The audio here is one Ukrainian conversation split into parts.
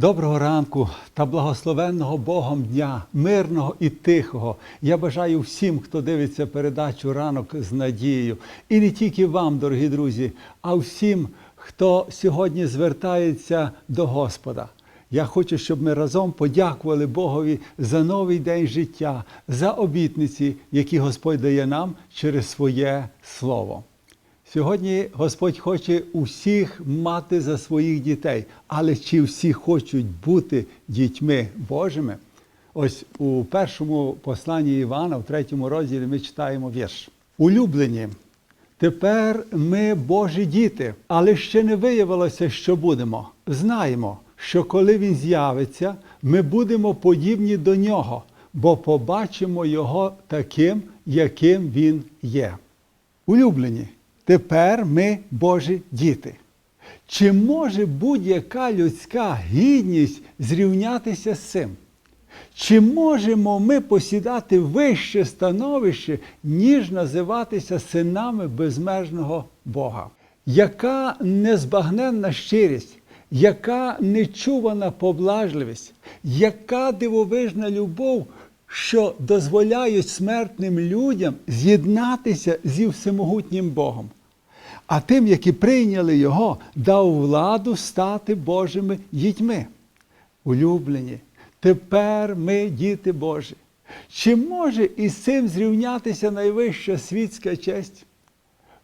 Доброго ранку та благословенного Богом дня, мирного і тихого. Я бажаю всім, хто дивиться передачу ранок з надією. І не тільки вам, дорогі друзі, а всім, хто сьогодні звертається до Господа. Я хочу, щоб ми разом подякували Богові за новий день життя, за обітниці, які Господь дає нам через своє слово. Сьогодні Господь хоче усіх мати за своїх дітей, але чи всі хочуть бути дітьми Божими? Ось у першому посланні Івана, в третьому розділі, ми читаємо вірш. Улюблені, тепер ми Божі діти, але ще не виявилося, що будемо. Знаємо, що коли Він з'явиться, ми будемо подібні до нього, бо побачимо Його таким, яким Він є. Улюблені, тепер ми Божі діти. Чи може будь-яка людська гідність зрівнятися з цим? Чи можемо ми посідати вище становище, ніж називатися синами безмежного Бога? Яка незбагненна щирість, яка нечувана поблажливість, яка дивовижна любов, що дозволяють смертним людям з'єднатися зі всемогутнім Богом. А тим, які прийняли Його, дав владу стати Божими дітьми. Улюблені, тепер ми діти Божі. Чи може із цим зрівнятися найвища світська честь?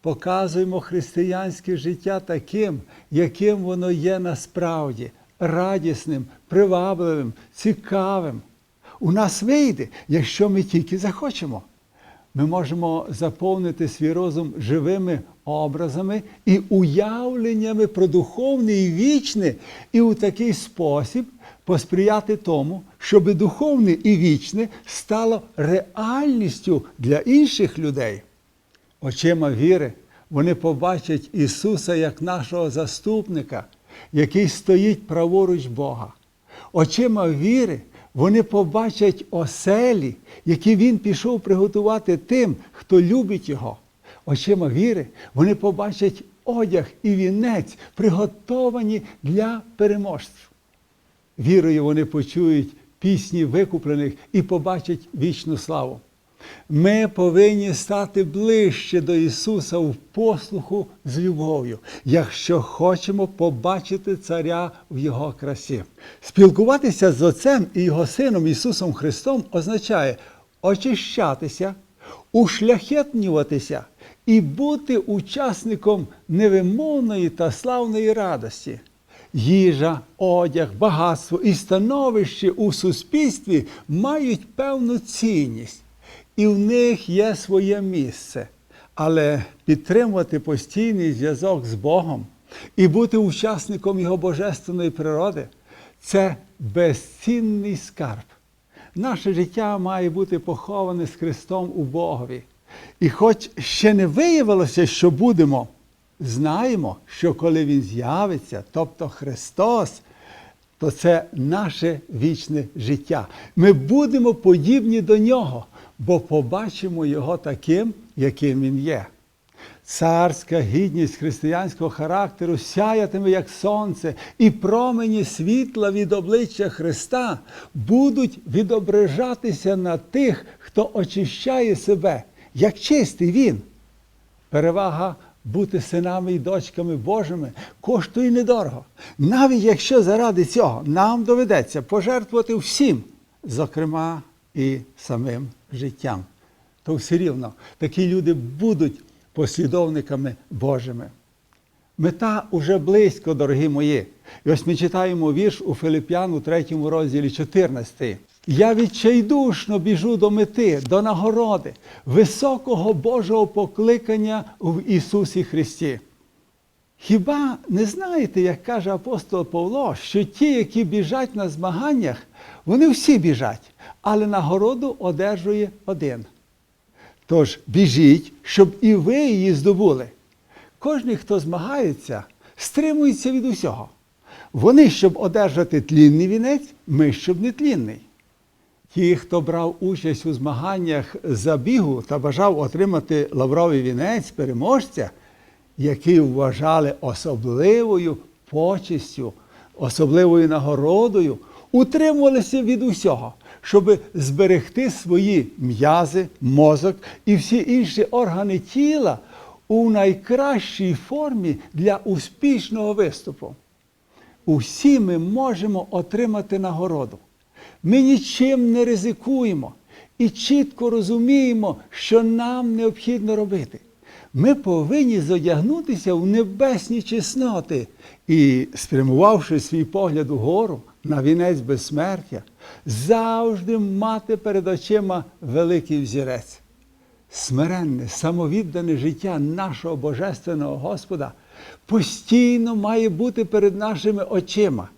Показуємо християнське життя таким, яким воно є насправді радісним, привабливим, цікавим. У нас вийде, якщо ми тільки захочемо. Ми можемо заповнити свій розум живими образами і уявленнями про духовне і вічне, і у такий спосіб посприяти тому, щоб духовне і вічне стало реальністю для інших людей. Очима віри вони побачать Ісуса як нашого заступника, який стоїть праворуч Бога. Очима віри вони побачать оселі, які Він пішов приготувати тим, хто любить Його. Очима віри вони побачать одяг і вінець, приготовані для переможців. Вірою вони почують пісні викуплених і побачать вічну славу. Ми повинні стати ближче до Ісуса в послуху з любов'ю, якщо хочемо побачити Царя в Його красі. Спілкуватися з Отцем і Його Сином Ісусом Христом означає очищатися, ушляхетнюватися і бути учасником невимовної та славної радості. Їжа, одяг, багатство і становище у суспільстві мають певну цінність і в них є своє місце. Але підтримувати постійний зв'язок з Богом і бути учасником Його божественної природи це безцінний скарб. Наше життя має бути поховане з Христом у Богові. І хоч ще не виявилося, що будемо, знаємо, що коли Він з'явиться, тобто Христос, то це наше вічне життя. Ми будемо подібні до Нього бо побачимо його таким, яким він є. Царська гідність християнського характеру сяятиме, як сонце, і промені світла від обличчя Христа будуть відображатися на тих, хто очищає себе, як чистий Він. Перевага бути синами і дочками Божими коштує недорого. Навіть якщо заради цього нам доведеться пожертвувати всім, зокрема і самим життям. То все рівно такі люди будуть послідовниками Божими. Мета уже близько, дорогі мої. І ось ми читаємо вірш у Филип'ян у 3 розділі 14. Я відчайдушно біжу до мети, до нагороди, високого Божого покликання в Ісусі Христі. Хіба не знаєте, як каже апостол Павло, що ті, які біжать на змаганнях, вони всі біжать, але нагороду одержує один. Тож біжіть, щоб і ви її здобули. Кожний, хто змагається, стримується від усього. Вони, щоб одержати тлінний вінець, ми щоб не тлінний. Ті, хто брав участь у змаганнях забігу та бажав отримати лавровий вінець переможця, який вважали особливою почестю, особливою нагородою утримувалися від усього, щоб зберегти свої м'язи, мозок і всі інші органи тіла у найкращій формі для успішного виступу. Усі ми можемо отримати нагороду. Ми нічим не ризикуємо і чітко розуміємо, що нам необхідно робити. Ми повинні зодягнутися в небесні чесноти і, спрямувавши свій погляд угору на вінець безсмертя, завжди мати перед очима великий взірець. Смиренне, самовіддане життя нашого Божественного Господа постійно має бути перед нашими очима.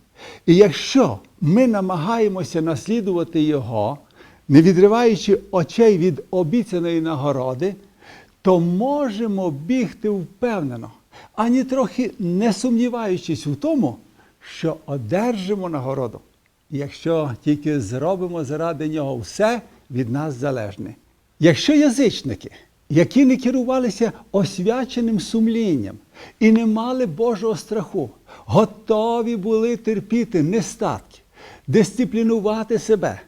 І якщо ми намагаємося наслідувати Його, не відриваючи очей від обіцяної нагороди, то можемо бігти впевнено, ані трохи не сумніваючись у тому, що одержимо нагороду, якщо тільки зробимо заради нього все від нас залежне. Якщо язичники, які не керувалися освяченим сумлінням і не мали Божого страху, готові були терпіти нестатки, дисциплінувати себе,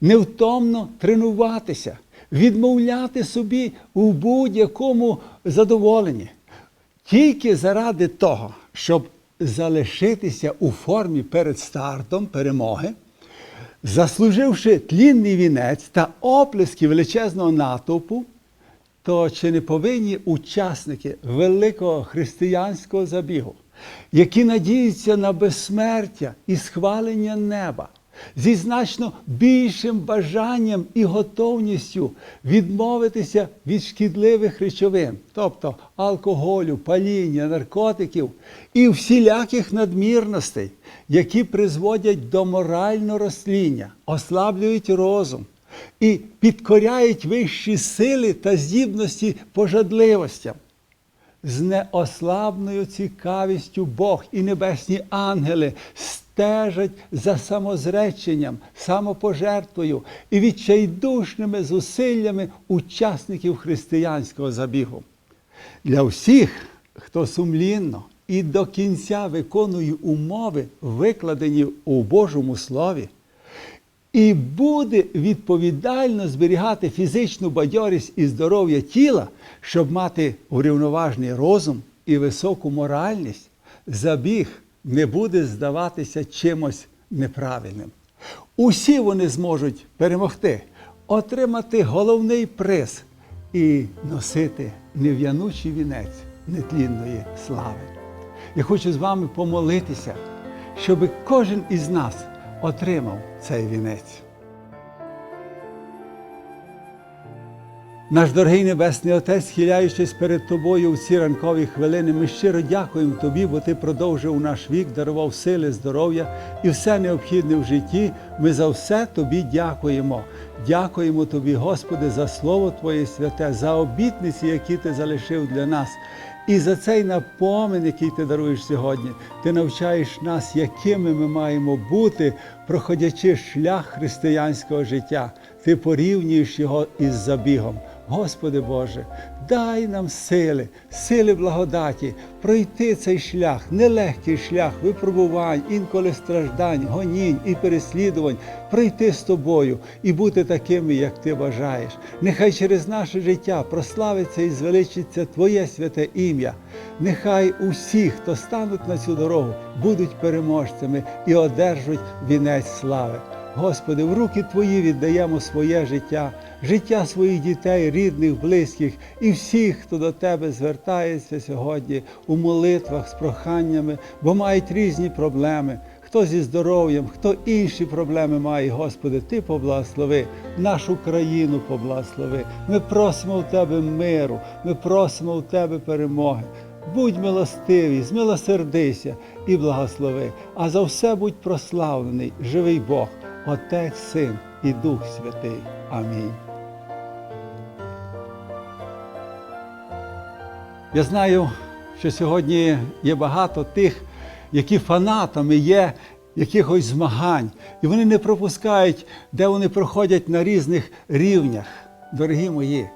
невтомно тренуватися, відмовляти собі у будь-якому задоволенні, тільки заради того, щоб залишитися у формі перед стартом перемоги, заслуживши тлінний вінець та оплески величезного натовпу, то чи не повинні учасники великого християнського забігу, які надіються на безсмертя і схвалення неба, зі значно більшим бажанням і готовністю відмовитися від шкідливих речовин, тобто алкоголю, паління, наркотиків і всіляких надмірностей, які призводять до морального розсління, ослаблюють розум і підкоряють вищі сили та здібності пожадливостям. З неослабною цікавістю Бог і небесні ангели стежать за самозреченням, самопожертвою і відчайдушними зусиллями учасників християнського забігу. Для всіх, хто сумлінно і до кінця виконує умови, викладені у Божому Слові, і буде відповідально зберігати фізичну бадьорість і здоров'я тіла, щоб мати урівноважний розум і високу моральність, забіг не буде здаватися чимось неправильним. Усі вони зможуть перемогти, отримати головний приз і носити нев'янучий вінець нетлінної слави. Я хочу з вами помолитися, щоб кожен із нас отримав цей вінець. Наш дорогий Небесний Отець, схиляючись перед Тобою у ці ранкові хвилини, ми щиро дякуємо Тобі, бо Ти продовжив наш вік, дарував сили, здоров'я і все необхідне в житті. Ми за все Тобі дякуємо. Дякуємо Тобі, Господи, за Слово Твоє святе, за обітниці, які Ти залишив для нас. І за цей напомин, який ти даруєш сьогодні, ти навчаєш нас, якими ми маємо бути, проходячи шлях християнського життя. Ти порівнюєш його із забігом. Господи Боже, дай нам сили, сили благодаті, пройти цей шлях, нелегкий шлях випробувань, інколи страждань, гонінь і переслідувань, пройти з тобою і бути такими, як ти бажаєш. Нехай через наше життя прославиться і звеличиться Твоє святе ім'я. Нехай усі, хто стануть на цю дорогу, будуть переможцями і одержать вінець слави. Господи, в руки Твої віддаємо своє життя, життя своїх дітей, рідних, близьких і всіх, хто до Тебе звертається сьогодні у молитвах з проханнями, бо мають різні проблеми. Хто зі здоров'ям, хто інші проблеми має, Господи, Ти поблагослови, нашу країну поблагослови. Ми просимо в Тебе миру, ми просимо в Тебе перемоги. Будь милостивий, змилосердися і благослови, а за все будь прославлений, живий Бог, Отець, Син і Дух Святий. Амінь. Я знаю, що сьогодні є багато тих, які фанатами є якихось змагань, і вони не пропускають, де вони проходять на різних рівнях. Дорогі мої,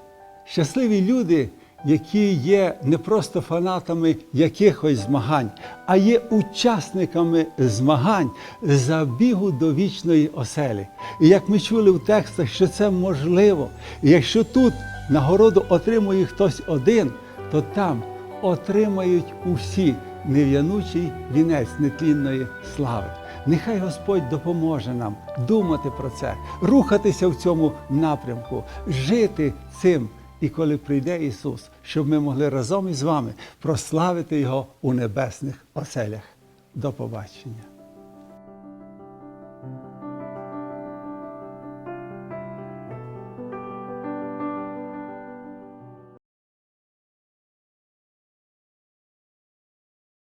щасливі люди, які є не просто фанатами якихось змагань, а є учасниками змагань за бігу до вічної оселі. І як ми чули в текстах, що це можливо, і якщо тут нагороду отримує хтось один, то там отримають усі нев'янучий вінець нетлінної слави. Нехай Господь допоможе нам думати про це, рухатися в цьому напрямку, жити цим. І коли прийде Ісус, щоб ми могли разом із вами прославити Його у небесних оселях. До побачення.